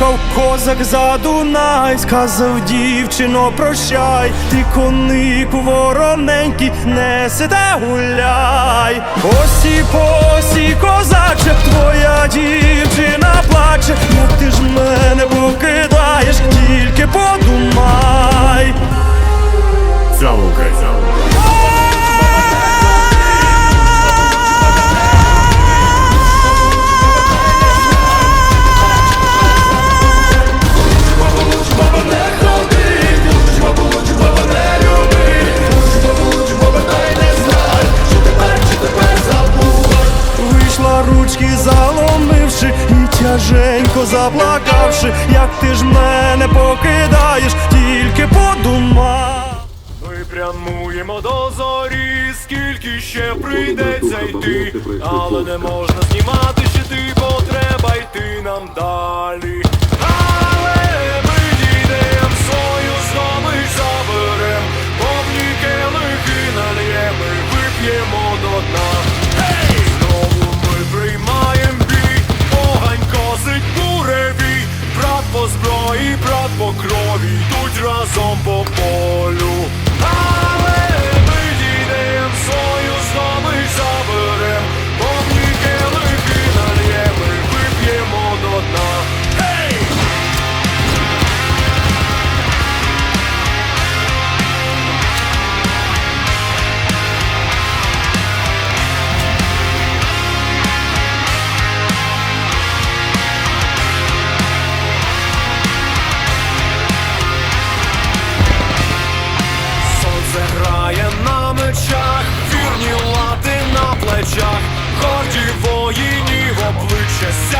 Їхав козак за Дунай, сказав дівчино, прощай, ти конику вороненький, сиде, гуляй. Осі, посі, козаче, твоя дівчина плаче, як ти ж мене покидаєш, Женько, заплакавши, як ти ж мене покидаєш, тільки подумай. Ми прямуємо до зорі, скільки ще прийдеться йти, але не можна знімати щити, бо треба йти нам далі. П'ємо до дна. і брат по крові йдуть разом по полю. just